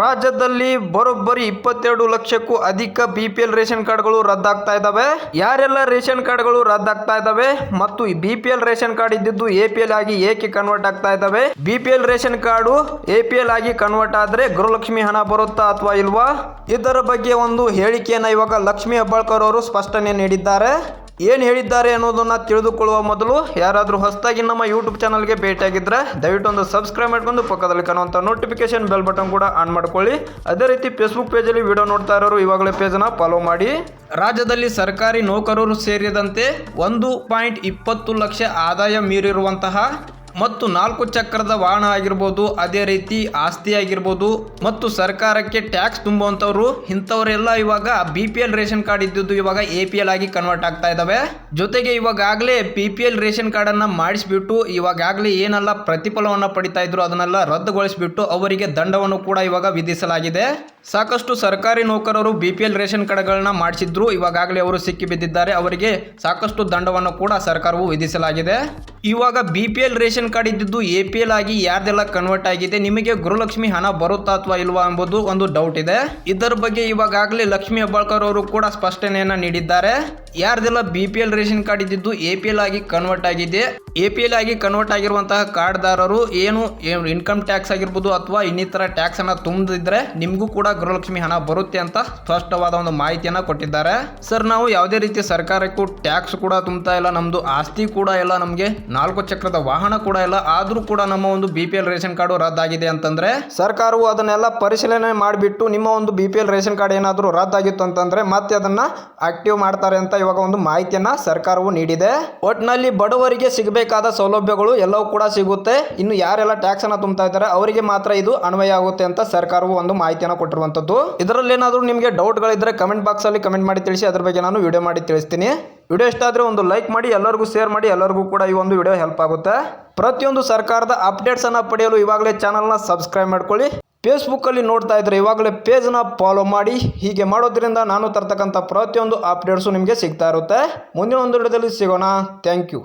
ರಾಜ್ಯದಲ್ಲಿ ಬರೋಬ್ಬರಿ ಇಪ್ಪತ್ತೆರಡು ಲಕ್ಷಕ್ಕೂ ಅಧಿಕ ಬಿ ಪಿ ಎಲ್ ರೇಷನ್ ಕಾರ್ಡ್ಗಳು ರದ್ದಾಗ್ತಾ ಇದ್ದಾವೆ ಯಾರೆಲ್ಲ ರೇಷನ್ ಕಾರ್ಡ್ಗಳು ರದ್ದಾಗ್ತಾ ಇದ್ದಾವೆ ಮತ್ತು B P L ration card ಇದ್ದಿದ್ದು ಎ ಪಿ ಎಲ್ ಆಗಿ ಏಕೆ ಕನ್ವರ್ಟ್ ಆಗ್ತಾ ಇದ್ದಾವೆ B P L ration card A P L ಆಗಿ ಕನ್ವರ್ಟ್ ಆದ್ರೆ ಗೃಹಲಕ್ಷ್ಮಿ ಹಣ ಬರುತ್ತಾ ಅಥವಾ ಇಲ್ವಾ? ಇದರ ಬಗ್ಗೆ ಒಂದು ಹೇಳಿಕೆಯನ್ನ ಇವಾಗ ಲಕ್ಷ್ಮಿ ಹೆಬ್ಬಾಳ್ಕರ್ ಅವರು ಸ್ಪಷ್ಟನೆ ನೀಡಿದ್ದಾರೆ. ಏನು ಹೇಳಿದ್ದಾರೆ ಅನ್ನೋದನ್ನು ತಿಳಿದುಕೊಳ್ಳುವ ಮೊದಲು ಯಾರಾದರೂ ಹೊಸದಾಗಿ ನಮ್ಮ ಯೂಟ್ಯೂಬ್ ಚಾನಲ್ಗೆ ಭೇಟಿಯಾಗಿದ್ದರೆ ದಯವಿಟ್ಟು ಒಂದು ಸಬ್ಸ್ಕ್ರೈಬ್ ಮಾಡ್ಕೊಂಡು ಪಕ್ಕದಲ್ಲಿ ಕಾಣುವಂಥ ನೋಟಿಫಿಕೇಶನ್ ಬೆಲ್ ಬಟನ್ ಕೂಡ ಆನ್ ಮಾಡ್ಕೊಳ್ಳಿ. ಅದೇ ರೀತಿ ಫೇಸ್ಬುಕ್ ಪೇಜಲ್ಲಿ ವಿಡಿಯೋ ನೋಡ್ತಾ ಇರೋರು ಇವಾಗಲೇ ಪೇಜನ್ನು ಫಾಲೋ ಮಾಡಿ. ರಾಜ್ಯದಲ್ಲಿ ಸರ್ಕಾರಿ ನೌಕರರು ಸೇರಿದಂತೆ ಒಂದು ಪಾಯಿಂಟ್ ಇಪ್ಪತ್ತು ಲಕ್ಷ ಆದಾಯ ಮೀರಿರುವಂತಹ ಮತ್ತು ನಾಲ್ಕು ಚಕ್ರದ ವಾಹನ ಆಗಿರ್ಬೋದು, ಅದೇ ರೀತಿ ಆಸ್ತಿ ಆಗಿರ್ಬೋದು, ಮತ್ತು ಸರ್ಕಾರಕ್ಕೆ ಟ್ಯಾಕ್ಸ್ ತುಂಬುವಂಥವ್ರು, ಇಂಥವರೆಲ್ಲ ಇವಾಗ B P L ration card ಇದ್ದಿದ್ದು ಇವಾಗ ಎ ಪಿ ಎಲ್ ಆಗಿ ಕನ್ವರ್ಟ್ ಆಗ್ತಾ ಇದ್ದಾವೆ ಜೊತೆಗೆ ಇವಾಗಲೇ ಬಿ ಪಿ ಎಲ್ ರೇಷನ್ ಕಾರ್ಡನ್ನು ಮಾಡಿಸ್ಬಿಟ್ಟು ಇವಾಗಲೇ ಏನೆಲ್ಲ ಪ್ರತಿಫಲವನ್ನು ಪಡಿತಾ ಇದ್ರು ಅದನ್ನೆಲ್ಲ ರದ್ದುಗೊಳಿಸಿಬಿಟ್ಟು ಅವರಿಗೆ ದಂಡವನ್ನು ಕೂಡ ಇವಾಗ ವಿಧಿಸಲಾಗಿದೆ. ಸಾಕಷ್ಟು ಸರ್ಕಾರಿ ನೌಕರರು ಬಿ ಪಿ ಎಲ್ ರೇಷನ್ ಕಾರ್ಡ್ಗಳನ್ನ ಮಾಡಿಸಿದ್ರು ಇವಾಗಲೇ ಅವರು ಸಿಕ್ಕಿ ಬಿದ್ದಿದ್ದಾರೆ ಅವರಿಗೆ ಸಾಕಷ್ಟು ದಂಡವನ್ನು ಕೂಡ ಸರ್ಕಾರವು ವಿಧಿಸಲಾಗಿದೆ. ಇವಾಗ B P L ration card ಇದ್ದಿದ್ದು ಎ ಪಿ ಎಲ್ ಆಗಿ ಯಾರ್ದೆಲ್ಲ ಕನ್ವರ್ಟ್ ಆಗಿದೆ, ನಿಮಗೆ ಗೃಹಲಕ್ಷ್ಮಿ ಹಣ ಬರುತ್ತಾ ಅಥವಾ ಇಲ್ವಾ ಎಂಬುದು ಒಂದು ಡೌಟ್ ಇದೆ. ಇದರ ಬಗ್ಗೆ ಇವಾಗಲೇ ಲಕ್ಷ್ಮಿ ಹೆಬ್ಬಾಳ್ಕರ್ ಅವರು ಕೂಡ ಸ್ಪಷ್ಟನೆಯನ್ನ ನೀಡಿದ್ದಾರೆ. ಯಾರ್ದೆಲ್ಲ B P L ration card ಇದ್ದಿದ್ದು ಎ ಪಿ ಎಲ್ ಆಗಿ ಕನ್ವರ್ಟ್ ಆಗಿದೆ ಎ ಪಿ ಎಲ್ ಆಗಿ ಕನ್ವರ್ಟ್ ಆಗಿರುವಂತಹ ಕಾರ್ಡ್ದಾರರು ಏನು ಇನ್ಕಮ್ ಟ್ಯಾಕ್ಸ್ ಆಗಿರ್ಬೋದು ಅಥವಾ ಇನ್ನಿತರ ಟ್ಯಾಕ್ಸ್ ಅನ್ನ ತುಂಬದಿದ್ರೆ ನಿಮಗೂ ಕೂಡ ಗೃಹಲಕ್ಷ್ಮಿ ಹಣ ಬರುತ್ತೆ ಅಂತ ಸ್ಪಷ್ಟವಾದ ಒಂದು ಮಾಹಿತಿಯನ್ನ ಕೊಟ್ಟಿದ್ದಾರೆ. ಸರ್, ನಾವು ಯಾವುದೇ ರೀತಿ ಸರ್ಕಾರಕ್ಕೂ ಟ್ಯಾಕ್ಸ್ ಕೂಡ ತುಂಬ್ತಾ ಇಲ್ಲ, ನಮ್ದು ಆಸ್ತಿ ಕೂಡ ಇಲ್ಲ ನಮಗೆ. ನಾಲ್ಕು ಚಕ್ರದ ವಾಹನ ಕೂಡ ಇಲ್ಲ. ಆದರೂ ಕೂಡ ನಮ್ಮ ಒಂದು B P L ration card ರದ್ದಾಗಿದೆ ಅಂತಂದ್ರೆ? ಸರ್ಕಾರವು ಅದನ್ನೆಲ್ಲ ಪರಿಶೀಲನೆ ಮಾಡಿಬಿಟ್ಟು ನಿಮ್ಮ ಒಂದು B P L ration card ಏನಾದರೂ ರದ್ದಾಗಿತ್ತು ಅಂತಂದ್ರೆ ಮತ್ತೆ ಅದನ್ನ ಆಕ್ಟಿವ್ ಮಾಡ್ತಾರೆ ಅಂತ ಇವಾಗ ಒಂದು ಮಾಹಿತಿಯನ್ನ ಸರ್ಕಾರವು ನೀಡಿದೆ. ಒಟ್ಟಿನಲ್ಲಿ ಬಡವರಿಗೆ ಸಿಗಬೇಕಾದ ಸೌಲಭ್ಯಗಳು ಎಲ್ಲವೂ ಕೂಡ ಸಿಗುತ್ತೆ. ಇನ್ನು ಯಾರೆಲ್ಲ ಟ್ಯಾಕ್ಸ್ ಅನ್ನ ತುಂಬ್ತಾ ಇದ್ದಾರೆ ಅವರಿಗೆ ಮಾತ್ರ ಇದು ಅನ್ವಯ ಆಗುತ್ತೆ ಅಂತ ಸರ್ಕಾರವು ಒಂದು ಮಾಹಿತಿಯನ್ನು ಕೊಟ್ಟಿರುವಂತದ್ದು ಇದರಲ್ಲಿ ಏನಾದರೂ ನಿಮಗೆ ಡೌಟ್ಗಳಿದ್ರೆ ಕಮೆಂಟ್ ಬಾಕ್ಸ್ ಅಲ್ಲಿ ಕಮೆಂಟ್ ಮಾಡಿ ತಿಳಿಸಿ ಅದ್ರ ಬಗ್ಗೆ ನಾನು ವಿಡಿಯೋ ಮಾಡಿ ತಿಳಿಸ್ತೀನಿ. ವಿಡಿಯೋ ಇಷ್ಟ ಆದರೆ ಒಂದು ಲೈಕ್ ಮಾಡಿ, ಎಲ್ಲರಿಗೂ ಶೇರ್ ಮಾಡಿ, ಎಲ್ಲರಿಗೂ ಕೂಡ ಈ ಒಂದು ವಿಡಿಯೋ ಹೆಲ್ಪ್ ಆಗುತ್ತೆ. ಪ್ರತಿಯೊಂದು ಸರ್ಕಾರದ ಅಪ್ಡೇಟ್ಸನ್ನು ಪಡೆಯಲು ಇವಾಗಲೇ ಚಾನಲ್ನ ಸಬ್ಸ್ಕ್ರೈಬ್ ಮಾಡ್ಕೊಳ್ಳಿ. ಫೇಸ್ಬುಕ್ಕಲ್ಲಿ ನೋಡ್ತಾ ಇದ್ರೆ ಇವಾಗಲೇ ಪೇಜ್ನ ಫಾಲೋ ಮಾಡಿ. ಹೀಗೆ ಮಾಡೋದ್ರಿಂದ ನಾನು ತರ್ತಕ್ಕಂಥ ಪ್ರತಿಯೊಂದು ಅಪ್ಡೇಟ್ಸು ನಿಮಗೆ ಸಿಗ್ತಾ ಇರುತ್ತೆ. ಮುಂದಿನ ಒಂದು ವಿಡಿಯೋದಲ್ಲಿ ಸಿಗೋಣ. Thank you